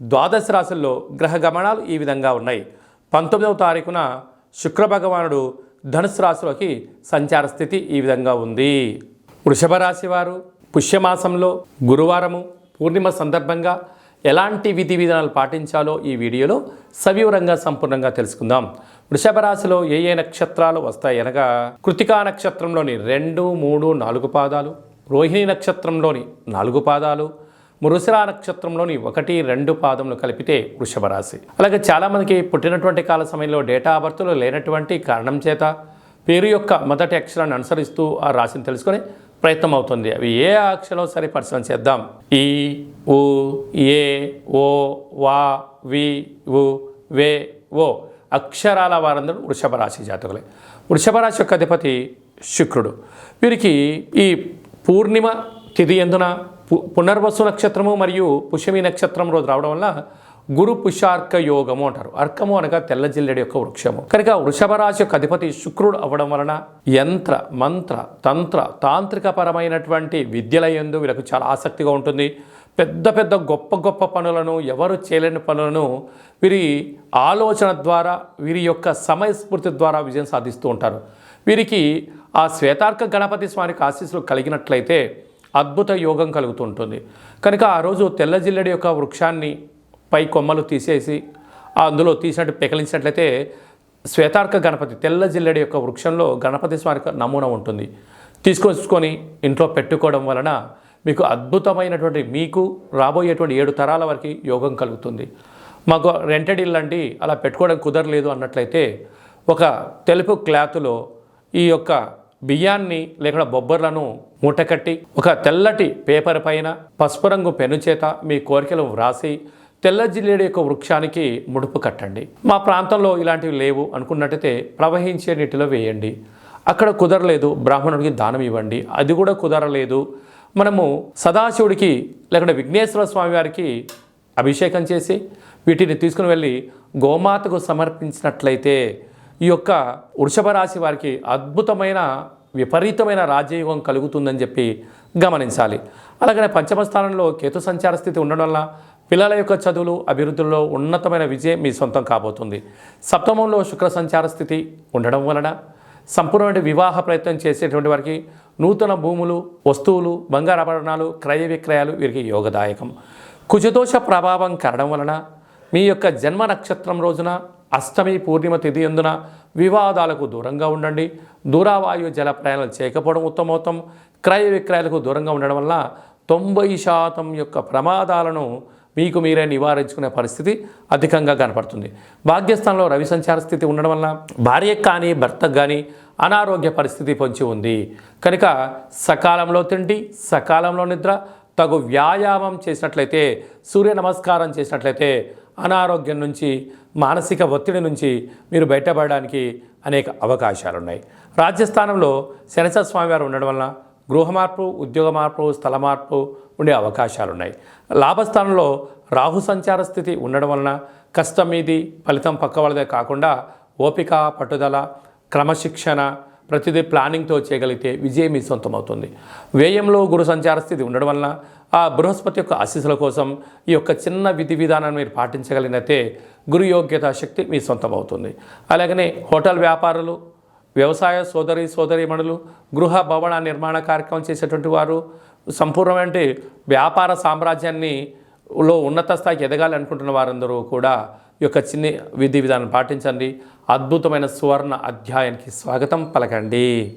ద్వాదశ రాశుల్లో గ్రహ గమనాలు ఈ విధంగా ఉన్నాయి. పంతొమ్మిదవ తారీఖున శుక్ర భగవానుడు ధనుసు రాశిలోకి సంచార స్థితి ఈ విధంగా ఉంది. వృషభ రాశి వారు పుష్యమాసంలో గురువారము పూర్ణిమ సందర్భంగా ఎలాంటి విధి విధానాలు పాటించాలో ఈ వీడియోలో సవివరంగా సంపూర్ణంగా తెలుసుకుందాం. వృషభ రాశిలో ఏ ఏ నక్షత్రాలు వస్తాయి అనగా కృతికా నక్షత్రంలోని రెండు మూడు నాలుగు పాదాలు రోహిణి నక్షత్రంలోని నాలుగు పాదాలు మృషిరా నక్షత్రంలోని ఒకటి రెండు పాదములు కలిపితే వృషభ రాశి. అలాగే చాలామందికి పుట్టినటువంటి కాల సమయంలో డేటా బర్త్లో లేనటువంటి కారణం చేత పేరు యొక్క మొదటి అక్షరాన్ని అనుసరిస్తూ ఆ రాశిని తెలుసుకొని ప్రయత్నం అవుతుంది. అవి ఏ అక్షరం సరే పరిశీలన చేద్దాం. ఈ ఉ ఏ ఓ వా వి ఉ వే ఓ అక్షరాల వారందరూ వృషభ రాశి జాతకులే. వృషభ రాశి యొక్క అధిపతి శుక్రుడు. వీరికి ఈ పూర్ణిమ తిథి ఎందున పునర్వసు నక్షత్రము మరియు పుష్యమి నక్షత్రం రోజు రావడం వల్ల గురు పుషార్క యోగము అంటారు. అర్కము అనగా తెల్ల జిల్లెడి యొక్క వృక్షము. కనుక వృషభ రాశి యొక్క అధిపతి శుక్రుడు అవ్వడం వలన యంత్ర మంత్ర తంత్ర తాంత్రిక పరమైనటువంటి విద్యల వీళ్ళకు చాలా ఆసక్తిగా ఉంటుంది. పెద్ద పెద్ద గొప్ప గొప్ప పనులను ఎవరు చేయలేని పనులను వీరి ఆలోచన ద్వారా వీరి యొక్క సమయస్ఫూర్తి ద్వారా విజయం సాధిస్తూ ఉంటారు. వీరికి ఆ శ్వేతార్క గణపతి స్వామికి ఆశీస్సులు కలిగినట్లయితే అద్భుత యోగం కలుగుతుంటుంది. కనుక ఆ రోజు తెల్ల జిల్లడి యొక్క వృక్షాన్ని పై కొమ్మలు తీసేసి అందులో తీసినట్టు పెకలించినట్లయితే శ్వేతార్క గణపతి తెల్ల జిల్లడి యొక్క వృక్షంలో గణపతి స్వామి నమూనా ఉంటుంది. తీసుకొచ్చుకొని ఇంట్లో పెట్టుకోవడం వలన మీకు అద్భుతమైనటువంటి మీకు రాబోయేటువంటి ఏడు తరాల వరకు యోగం కలుగుతుంది. మాకు రెంటెడ్ ఇల్లు అండి అలా పెట్టుకోవడం కుదరలేదు అన్నట్లయితే ఒక తెలుపు క్లాత్లో ఈ యొక్క బియ్యాన్ని లేకుండా బొబ్బర్లను మూటకట్టి ఒక తెల్లటి పేపర్ పైన పసుపు రంగు పెను చేత మీ కోరికలు వ్రాసి తెల్ల జిల్లేడు యొక్క వృక్షానికి ముడుపు కట్టండి. మా ప్రాంతంలో ఇలాంటివి లేవు అనుకున్నట్టయితే ప్రవహించే నీటిలో వేయండి. అక్కడ కుదరలేదు బ్రాహ్మణుడికి దానం ఇవ్వండి. అది కూడా కుదరలేదు. మనము సదాశివుడికి లేకుంటే విఘ్నేశ్వర స్వామి వారికి అభిషేకం చేసి వీటిని తీసుకుని వెళ్ళి గోమాతకు సమర్పించినట్లయితే ఈ యొక్క వృషభ రాశి వారికి అద్భుతమైన విపరీతమైన రాజయోగం కలుగుతుందని చెప్పి గమనించాలి. అలాగనే పంచమ స్థానంలో కేతు సంచార స్థితి ఉండడం వల్ల పిల్లల యొక్క చదువులు అభివృద్ధిలో ఉన్నతమైన విజయం మీ సొంతం కాబోతుంది. సప్తమంలో శుక్ర సంచార స్థితి ఉండడం వలన సంపూర్ణమైన వివాహ ప్రయత్నం చేసేటువంటి వారికి నూతన భూములు వస్తువులు బంగారు ఆభరణాలు క్రయ విక్రయాలు వీరికి యోగదాయకం. కుజదోష ప్రభావం కరడం వలన మీ యొక్క జన్మ నక్షత్రం రోజున అష్టమి పూర్ణిమ తిథి ఎందున వివాదాలకు దూరంగా ఉండండి. దూరావాయు జల ప్రయాణాలు చేయకపోవడం ఉత్తమోత్తం. క్రయ విక్రయాలకు దూరంగా ఉండడం వల్ల తొంభై శాతం యొక్క ప్రమాదాలను మీకు మీరే నివారించుకునే పరిస్థితి అధికంగా కనపడుతుంది. భాగ్యస్థానంలో రవి సంచార స్థితి ఉండడం వల్ల భార్యకు కానీ భర్తకు కానీ అనారోగ్య పరిస్థితి పొంచి ఉంది. కనుక సకాలంలో తిండి సకాలంలో నిద్ర తగు వ్యాయామం చేసినట్లయితే సూర్య నమస్కారం చేసినట్లయితే అనారోగ్యం నుంచి మానసిక ఒత్తిడి నుంచి మీరు బయటపడడానికి అనేక అవకాశాలు ఉన్నాయి రాజ్యస్థానంలో శనిసర స్వామివారు ఉండడం వలన గృహ మార్పు ఉద్యోగ మార్పు స్థల మార్పు ఉండే అవకాశాలు ఉన్నాయి లాభస్థానంలో రాహు సంచార స్థితి ఉండడం వలన కష్టం మీది ఫలితం పక్క వాళ్ళదే కాకుండా ఓపిక పట్టుదల క్రమశిక్షణ ప్రతిదీ ప్లానింగ్తో చేయగలిగితే విజయం మీ సొంతం అవుతుంది వ్యయంలో గురు సంచార స్థితి ఉండడం వలన ఆ బృహస్పతి యొక్క ఆశీస్సుల కోసం ఈ యొక్క చిన్న విధి విధానాన్ని మీరు పాటించగలిగినతే గురు యోగ్యత శక్తి మీ సొంతం అవుతుంది అలాగనే హోటల్ వ్యాపారులు వ్యవసాయ సోదరి సోదరిమణులు గృహ భవన నిర్మాణ కార్యక్రమం చేసేటువంటి వారు సంపూర్ణమైన వ్యాపార సామ్రాజ్యాన్ని లో ఉన్నత స్థాయికి ఎదగాలి అనుకుంటున్న వారందరూ కూడా ఈ యొక్క చిన్ని విధి విధానం పాటించండి. అద్భుతమైన సువర్ణ అధ్యాయానికి స్వాగతం. పలకండి.